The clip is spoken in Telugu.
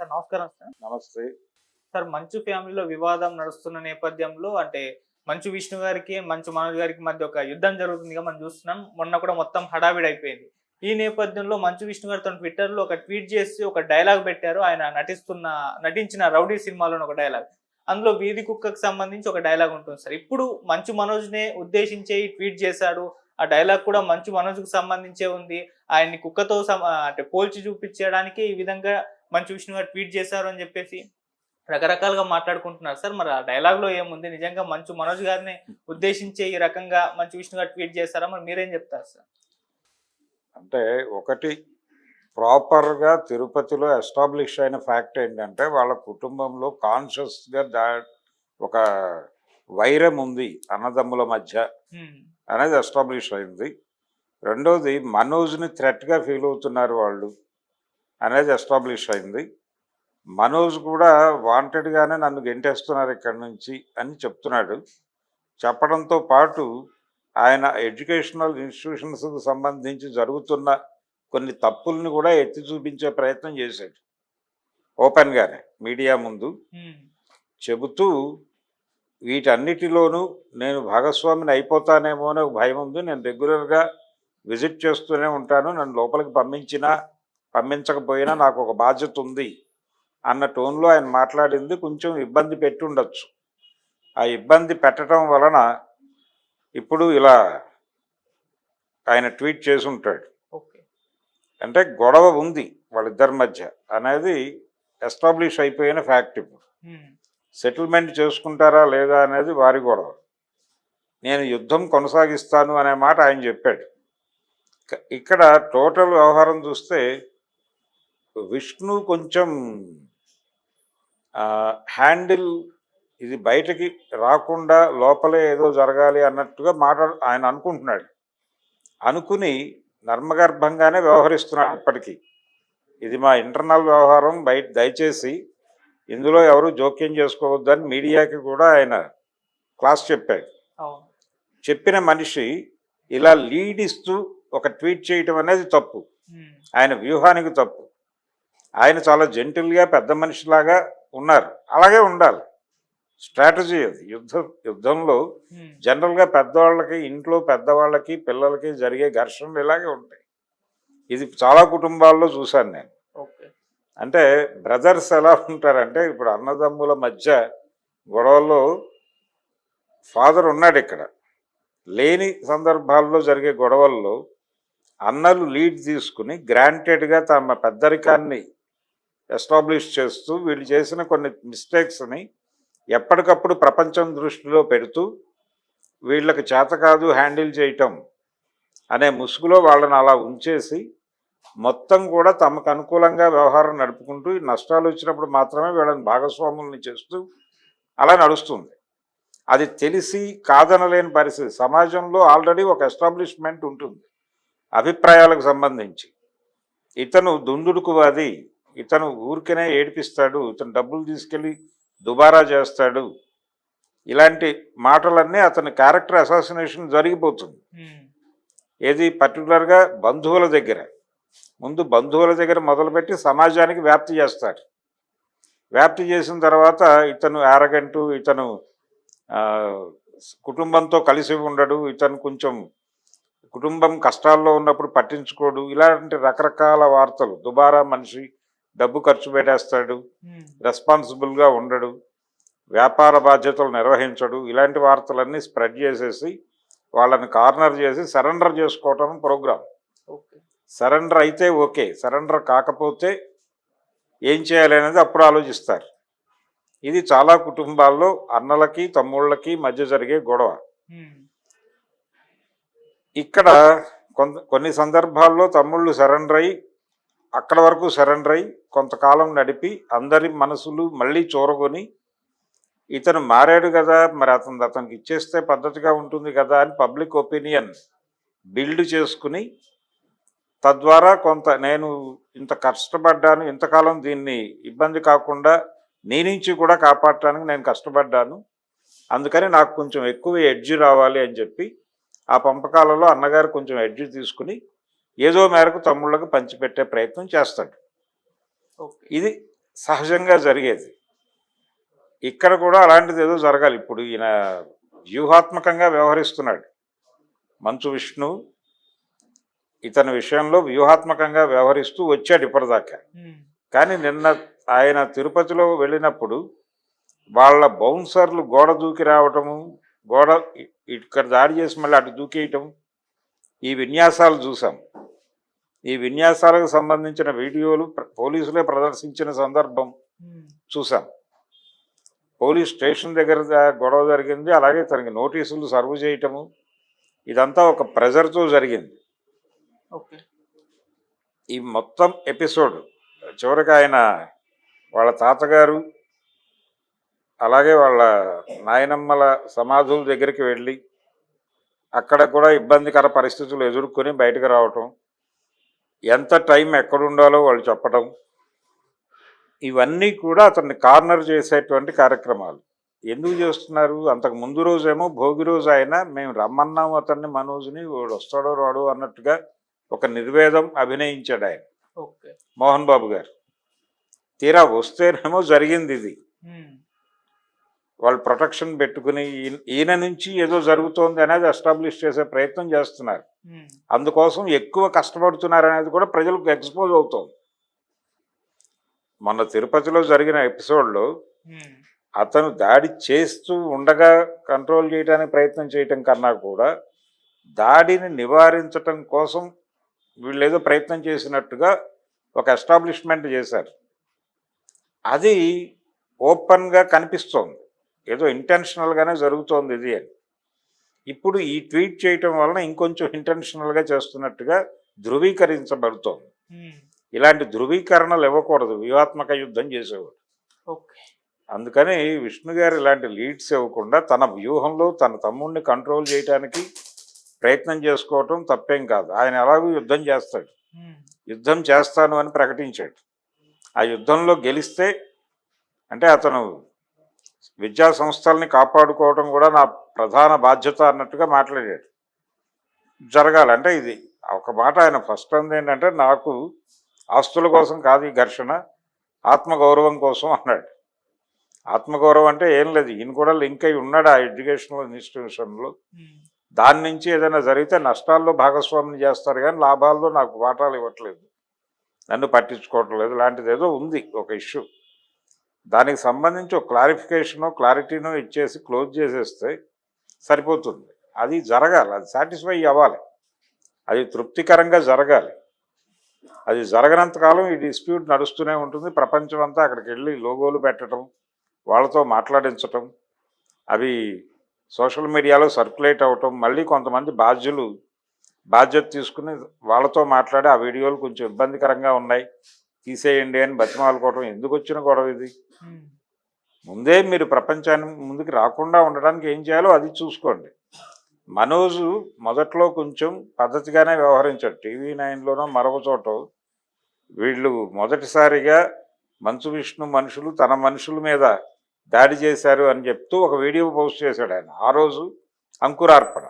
సార్ నమస్కారం సార్. నమస్తే. సార్ మంచు ఫ్యామిలీలో వివాదం నడుస్తున్న నేపథ్యంలో అంటే మంచు విష్ణు గారికి మంచు మనోజ్ గారికి మధ్య ఒక యుద్ధం జరుగుతుందిగా మనం చూస్తున్నాం. మొన్న కూడా మొత్తం హడావిడి అయిపోయింది. ఈ నేపథ్యంలో మంచు విష్ణు గారు తన ట్విట్టర్లో ఒక ట్వీట్ చేసి ఒక డైలాగ్ పెట్టారు. ఆయన నటిస్తున్న నటించిన రౌడీ సినిమాలోని ఒక డైలాగ్. అందులో వీధి కుక్కకు సంబంధించి ఒక డైలాగ్ ఉంటుంది సార్. ఇప్పుడు మంచు మనోజ్ నే ఉద్దేశించి ట్వీట్ చేశాడు. ఆ డైలాగ్ కూడా మంచు మనోజ్కు సంబంధించే ఉంది. ఆయన్ని కుక్కతో అంటే పోల్చి చూపించడానికి ఈ విధంగా మంచు విష్ణు గారు ట్వీట్ చేశారు అని చెప్పేసి రకరకాలుగా మాట్లాడుకుంటున్నారు. సార్ మరి ఆ డైలాగ్లో ఏముంది? నిజంగా మంచు మనోజ్ గారిని ఉద్దేశించి ఈ రకంగా మంచు విష్ణు గారు ట్వీట్ చేస్తారా మరి మీరేం చెప్తారు సార్? అంటే ఒకటి ప్రాపర్గా తిరుపతిలో ఎస్టాబ్లిష్ అయిన ఫ్యాక్ట్ ఏంటంటే వాళ్ళ కుటుంబంలో కాన్షియస్గా దా ఒక వైరం ఉంది అన్నదమ్ముల మధ్య. అనేది ఎస్టాబ్లిష్ అయింది. రెండోది మనోజ్ని థ్రెట్గా ఫీల్ అవుతున్నారు వాళ్ళు. అనేది ఎస్టాబ్లిష్ అయింది. మనోజ్ కూడా వాంటెడ్గానే నన్ను గెంటేస్తున్నారు ఇక్కడి నుంచి అని చెప్తున్నాడు. చెప్పడంతో పాటు ఆయన ఎడ్యుకేషనల్ ఇన్స్టిట్యూషన్స్కి సంబంధించి జరుగుతున్న కొన్ని తప్పుల్ని కూడా ఎత్తి చూపించే ప్రయత్నం చేశాడు. ఓపెన్గానే మీడియా ముందు. చెబుతూ వీటన్నిటిలోనూ నేను భాగస్వామిని అయిపోతానేమో అనే ఒక భయం ఉంది. నేను రెగ్యులర్గా విజిట్ చేస్తూనే ఉంటాను. నన్ను లోపలికి పంపించినా పంపించకపోయినా నాకు ఒక బాధ్యత ఉంది అన్న టోన్లో ఆయన మాట్లాడింది కొంచెం ఇబ్బంది పెట్టి ఉండొచ్చు ఆ ఇబ్బంది పెట్టడం వలన ఇప్పుడు ఇలా ఆయన ట్వీట్ చేసి ఉంటాడు ఓకే. అంటే గొడవ ఉంది వాళ్ళిద్దరి మధ్య అనేది ఎస్టాబ్లిష్ అయిపోయిన ఫ్యాక్ట్ ఇప్పుడు. సెటిల్మెంట్ చేసుకుంటారా లేదా అనేది వారి గొడవ. నేను యుద్ధం కొనసాగిస్తాను అనే మాట ఆయన చెప్పాడు. ఇక- ఇక్కడ టోటల్ వ్యవహారం చూస్తే విష్ణు కొంచెం హ్యాండిల్ ఇది బయటకి రాకుండా లోపలే ఏదో జరగాలి అన్నట్టుగా మాట ఆయన అనుకుంటున్నాడు. అనుకుని నర్మగర్భంగానే వ్యవహరిస్తున్నాడు ఇప్పటికీ ఇది మా ఇంటర్నల్ వ్యవహారం బయట దయచేసి ఇందులో ఎవరు జోక్యం చేసుకోవద్దని మీడియాకి కూడా ఆయన క్లాస్ చెప్పాడు. చెప్పిన మనిషి ఇలా లీడ్ ఇస్తూ ఒక ట్వీట్ చేయటం అనేది తప్పు. ఆయన వ్యూహానికి తప్పు. ఆయన చాలా జెంటిల్గా పెద్ద మనిషిలాగా ఉన్నారు. అలాగే ఉండాలి. స్ట్రాటజీ అది. యుద్ధ యుద్ధంలో. జనరల్గా పెద్దవాళ్ళకి ఇంట్లో పెద్దవాళ్ళకి పిల్లలకి జరిగే ఘర్షణలు ఇలాగే ఉంటాయి. ఇది చాలా కుటుంబాల్లో చూశాను నేను. ఓకే. అంటే బ్రదర్స్ ఎలా ఉంటారంటే ఇప్పుడు అన్నదమ్ముల మధ్య గొడవల్లో ఫాదర్ ఉన్నాడు ఇక్కడ. లేని సందర్భాల్లో జరిగే గొడవల్లో అన్నలు లీడ్ తీసుకుని గ్రాంటెడ్గా తమ పెద్దరికాన్ని ఎస్టాబ్లిష్ చేస్తూ వీళ్ళు చేసిన కొన్ని మిస్టేక్స్ని ఎప్పటికప్పుడు ప్రపంచం దృష్టిలో పెడుతూ వీళ్ళకి చేత కాదు హ్యాండిల్ చేయటం అనే ముసుగులో వాళ్ళని అలా ఉంచేసి మొత్తం కూడా తమకు అనుకూలంగా వ్యవహారం నడుపుకుంటూ నష్టాలు వచ్చినప్పుడు మాత్రమే వీళ్ళని భాగస్వాముల్ని చేస్తూ అలా నడుస్తుంది. అది తెలిసి కాదనలేని పరిస్థితి. సమాజంలో ఆల్రెడీ ఒక ఎస్టాబ్లిష్మెంట్ ఉంటుంది. అభిప్రాయాలకు సంబంధించి. ఇతను దుందుడుకువాది ఇతను ఊరికనే ఏడిపిస్తాడు ఇతను డబ్బులు తీసుకెళ్ళి దుబారా చేస్తాడు. ఇలాంటి మాటలన్నీ అతని క్యారెక్టర్ అసాసినేషన్ జరిగిపోతుంది. ఏది పర్టికులర్గా బంధువుల దగ్గర. ముందు బంధువుల దగ్గర మొదలుపెట్టి సమాజానికి వ్యాప్తి చేస్తాడు. వ్యాప్తి చేసిన తర్వాత ఇతను ఆరగంటు ఇతను కుటుంబంతో కలిసి ఉండడు ఇతను కొంచెం కుటుంబం కష్టాల్లో ఉన్నప్పుడు పట్టించుకోడు. ఇలాంటి రకరకాల వార్తలు దుబారా మనిషి డబ్బు ఖర్చు పెట్టేస్తాడు. రెస్పాన్సిబుల్గా ఉండడు వ్యాపార బాధ్యతలు నిర్వహించడు ఇలాంటి వార్తలన్నీ స్ప్రెడ్ చేసేసి వాళ్ళని కార్నర్ చేసి సరెండర్ చేసుకోవటం ప్రోగ్రామ్ సరెండర్ అయితే ఓకే సరెండర్ కాకపోతే ఏం చేయాలి అనేది అప్పుడు ఆలోచిస్తారు ఇది చాలా కుటుంబాల్లో అన్నలకి తమ్ముళ్ళకి మధ్య జరిగే గొడవ. ఇక్కడ కొంత కొన్ని సందర్భాల్లో తమ్ముళ్ళు సరెండర్ అయ్యి అక్కడ వరకు సరెండర్ అయి కొంతకాలం నడిపి అందరి మనసులు మళ్ళీ చూరగొని ఇతను మారాడు కదా మరి అతను అతనికి ఇచ్చేస్తే పద్ధతిగా ఉంటుంది కదా అని పబ్లిక్ ఒపీనియన్ బిల్డ్ చేసుకుని తద్వారా కొంత నేను ఇంత కష్టపడ్డాను ఇంతకాలం దీన్ని ఇబ్బంది కాకుండా నీ నుంచి కూడా కాపాడటానికి నేను కష్టపడ్డాను అందుకని నాకు కొంచెం ఎక్కువ ఎడ్జ్ రావాలి అని చెప్పి ఆ పంపకాలలో అన్నగారు కొంచెం ఎడ్జ్ తీసుకుని ఏదో మేరకు తమ్ముళ్ళకు పంచిపెట్టే ప్రయత్నం చేస్తాడు. ఇది సహజంగా జరిగేది. ఇక్కడ కూడా అలాంటిది ఏదో జరగాలి. ఇప్పుడు ఈయన వ్యూహాత్మకంగా వ్యవహరిస్తున్నాడు. మంచు విష్ణు ఇతని విషయంలో వ్యూహాత్మకంగా వ్యవహరిస్తూ వచ్చాడు ఇప్పటిదాకా. కానీ నిన్న ఆయన తిరుపతిలో వెళ్ళినప్పుడు వాళ్ళ బౌన్సర్లు గోడ దూకి రావటము గోడ ఇక్కడ దాడి చేసి మళ్ళీ అటు దూకేయటం ఈ విన్యాసాలు చూసాం. ఈ విన్యాసాలకు సంబంధించిన వీడియోలు పోలీసులే ప్రదర్శించిన సందర్భం చూసాం పోలీస్ స్టేషన్ దగ్గర గొడవ జరిగింది. అలాగే తనకి నోటీసులు సర్వ్ చేయటము. ఇదంతా ఒక ప్రెజర్తో జరిగింది. ఓకే. ఈ మొత్తం ఎపిసోడ్ చివరికి ఆయన వాళ్ళ తాతగారు అలాగే వాళ్ళ నాయనమ్మల సమాధుల దగ్గరికి వెళ్ళి అక్కడ కూడా ఇబ్బందికర పరిస్థితులు ఎదుర్కొని బయటకు రావటం. ఎంత టైం ఎక్కడుండాలో వాళ్ళు చెప్పటం ఇవన్నీ కూడా అతన్ని కార్నర్ చేసేటువంటి కార్యక్రమాలు. ఎందుకు చేస్తున్నారు? అంతకు ముందు రోజేమో భోగి రోజు ఆయన మేము రమ్మన్నాము అతన్ని మనోజ్ని వాడు వస్తాడో రాడు అన్నట్టుగా ఒక నిర్వేదం అభినయించాడు ఆయన. మోహన్ బాబు గారు. తీరా వస్తేనేమో జరిగింది ఇది. వాళ్ళు ప్రొటెక్షన్ పెట్టుకుని ఈయన- నుంచి ఏదో జరుగుతోంది అనేది ఎస్టాబ్లిష్ చేసే ప్రయత్నం చేస్తున్నారు. ఉమ్, అందుకోసం ఎక్కువ కష్టపడుతున్నారు అనేది కూడా ప్రజలకు ఎక్స్పోజ్ అవుతోంది. మొన్న తిరుపతిలో జరిగిన ఎపిసోడ్లో ఉమ్, అతను దాడి చేస్తూ ఉండగా కంట్రోల్ చేయడానికి ప్రయత్నం చేయటం కన్నా కూడా దాడిని నివారించటం కోసం వీళ్ళు ఏదో ప్రయత్నం చేసినట్టుగా ఒక ఎస్టాబ్లిష్మెంట్ చేశారు. అది ఓపెన్గా కనిపిస్తోంది. ఏదో ఇంటెన్షనల్గానే జరుగుతోంది ఇది అని. ఇప్పుడు ఈ ట్వీట్ చేయటం వలన ఇంకొంచెం ఇంటెన్షనల్గా చేస్తున్నట్టుగా ధృవీకరించబడుతోంది. ఉమ్, ఇలాంటి ధృవీకరణలు ఇవ్వకూడదు. వ్యూహాత్మక యుద్ధం చేసేవాడు. ఓకే. అందుకని విష్ణు గారు ఇలాంటి లీడ్స్ ఇవ్వకుండా తన వ్యూహంలో తన తమ్ముడిని కంట్రోల్ చేయడానికి ప్రయత్నం చేసుకోవటం తప్పేం కాదు. ఆయన ఎలాగూ యుద్ధం చేస్తాడు. ఉమ్, యుద్ధం చేస్తాను అని ప్రకటించాడు. ఆ యుద్ధంలో గెలిస్తే అంటే అతను విద్యా సంస్థల్ని కాపాడుకోవడం కూడా నా ప్రధాన బాధ్యత అన్నట్టుగా మాట్లాడాడు. జరగాలి. అంటే ఇది ఒక మాట ఆయన ఫస్ట్ అంది ఏంటంటే నాకు ఆస్తుల కోసం కాదు ఈ ఘర్షణ ఆత్మగౌరవం కోసం అన్నాడు. ఆత్మగౌరవం అంటే ఏం లేదు. ఈయన కూడా లింక్ అయి ఉన్నాడు ఆ ఎడ్యుకేషనల్ ఇన్స్టిట్యూషన్లో. దాని నుంచి ఏదైనా జరిగితే నష్టాల్లో భాగస్వామ్యం చేస్తారు కానీ లాభాల్లో నాకు వాటాలు ఇవ్వట్లేదు. నన్ను పట్టించుకోవటం లేదు లాంటిది ఏదో ఉంది ఒక ఇష్యూ. దానికి సంబంధించి ఒక క్లారిఫికేషను క్లారిటీను ఇచ్చేసి క్లోజ్ చేసేస్తే సరిపోతుంది. అది జరగాలి. అది సాటిస్ఫై అవ్వాలి. అది తృప్తికరంగా జరగాలి. అది జరగనంతకాలం ఈ డిస్ప్యూట్ నడుస్తూనే ఉంటుంది. ప్రపంచం అంతా అక్కడికి వెళ్ళి లోగోలు పెట్టడం వాళ్ళతో మాట్లాడించటం అవి సోషల్ మీడియాలో సర్క్యులేట్ అవ్వటం మళ్ళీ కొంతమంది బాధ్యులు బాధ్యత తీసుకుని వాళ్ళతో మాట్లాడి ఆ వీడియోలు కొంచెం ఇబ్బందికరంగా ఉన్నాయి. తీసేయండి అని బతిమాలుకోవటం ఎందుకు వచ్చిన గొడవ ఇది? ముందే మీరు ప్రపంచాన్ని ముందుకు రాకుండా ఉండడానికి ఏం చేయాలో అది చూసుకోండి. మనోజు మొదట్లో కొంచెం పద్ధతిగానే వ్యవహరించాడు. టీవీ నైన్లోనో మరొక చోట వీళ్ళు మొదటిసారిగా మంచు విష్ణు మనుషులు తన మనుషుల మీద దాడి చేశారు అని చెప్తూ ఒక వీడియో పోస్ట్ చేశాడు ఆయన. ఆ రోజు అంకురార్పణ.